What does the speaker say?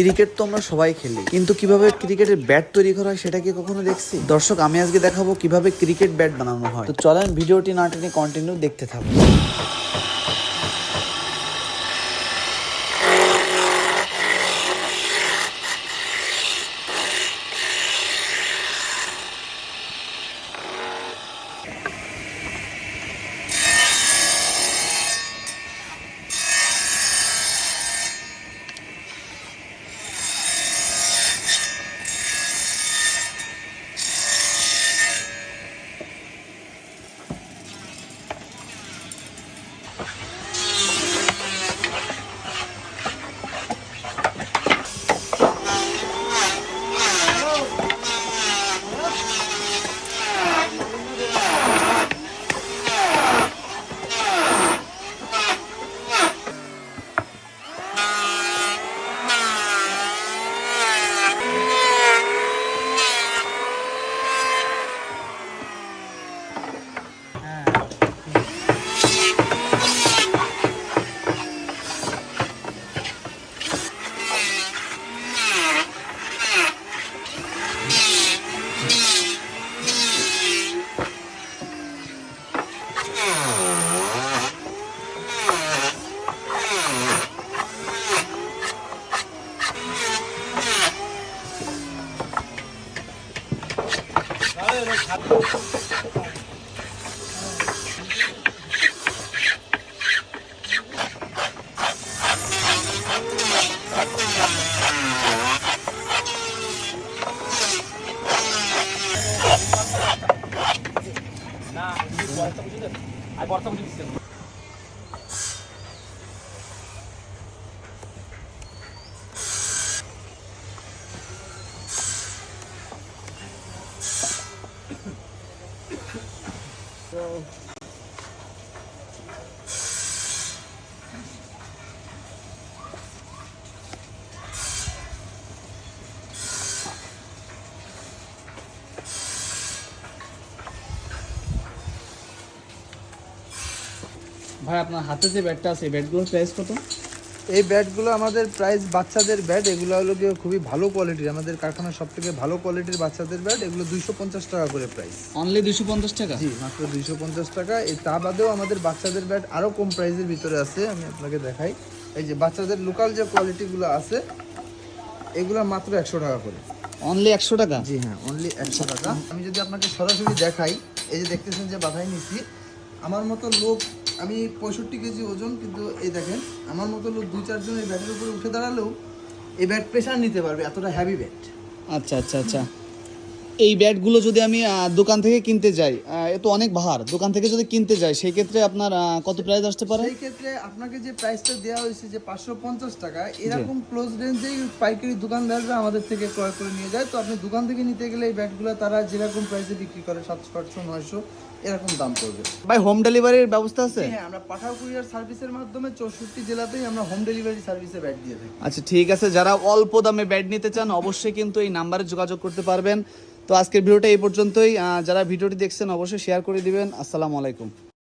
Cricket তো আমরা সবাই খেলি। কিন্তু কীভাবে ক্রিকেটের ব্যাট তৈরি করা হয় সেটা কি কখনো দেখছি? দর্শক, আমি আজকে দেখাবো কীভাবে ক্রিকেট ব্যাট বানানো হয়। তো চলেন ভিডিওটি না টেনে কন্টিনিউ দেখতে থাকুন। না বর্ষা বুঝি আর বর্ষা বুঝি ভাই আপনার হাতে যে ব্যাটটা আছে ব্যাটগুলোর প্রাইস কত? এই ব্যাটগুলো আমাদের প্রাইস বাচ্চাদের ব্যাট এগুলো হলো গিয়ে খুবই ভালো কোয়ালিটির আমাদের কারখানার সব থেকে ভালো কোয়ালিটির বাচ্চাদের ব্যাট এগুলো দুইশো পঞ্চাশ টাকা করে প্রাইস অনলি দুশো পঞ্চাশ টাকা? জি মাত্র দুইশো পঞ্চাশ টাকা। এই তা বাদেও আমাদের বাচ্চাদের ব্যাট আরও কম প্রাইসের ভিতরে আছে আমি আপনাকে দেখাই। এই যে বাচ্চাদের লোকাল যে কোয়ালিটিগুলো আছে এগুলো মাত্র একশো টাকা করে। অনলি একশো টাকা? জি হ্যাঁ অনলি একশো টাকা। আমি যদি আপনাকে সরাসরি দেখাই এই যে দেখতেছেন যে বাধাই নিচ্ছি আমার মতো লোক আমি পঁয়ষট্টি কেজি ওজন, কিন্তু এই দেখেন, আমার মতো লোক দুই চারজন এই ব্যাটের উপরে উঠে দাঁড়ালেও এই ব্যাট প্রেশার নিতে পারবে, এতটা হ্যাভি ব্যাট আচ্ছা আচ্ছা আচ্ছা। এই ব্যাটগুলো যদি আমি দোকান থেকে কিনতে যাই এ তো অনেক ভার। দোকান থেকে যদি কিনতে যাই সেই ক্ষেত্রে আপনার কত প্রাইস আসতে পারে? সেই ক্ষেত্রে আপনাকে যে প্রাইসটা দেওয়া হয়েছে যে পাঁচশো পঞ্চাশ টাকা এরকম ক্লোজ রেঞ্জেই পাইকারি দোকানদাররা আমাদের থেকে ক্রয় করে নিয়ে যায়। তো আপনি দোকান থেকে নিতে গেলে এই ব্যাটগুলো তারা যেরকম প্রাইসে বিক্রি করে সাতশো আটশো নয়শো এরকম দাম পড়বে। ভাই হোম ডেলিভারির ব্যবস্থা আছে? হ্যাঁ আমরা পাঠাও কুরিয়ার সার্ভিসের মাধ্যমে চৌষট্টি জেলাতেই আমরা হোম ডেলিভারি সার্ভিসে ব্যাট দিয়ে থাকি। আচ্ছা ঠিক আছে। যারা অল্প দামে ব্যাট নিতে চান অবশ্যই কিন্তু এই নাম্বারে যোগাযোগ করতে পারবেন। তো আজকের ভিডিওটা এই পর্যন্তই। যারা ভিডিওটি দেখছেন অবশ্যই শেয়ার করে দিবেন। আসসালামু আলাইকুম।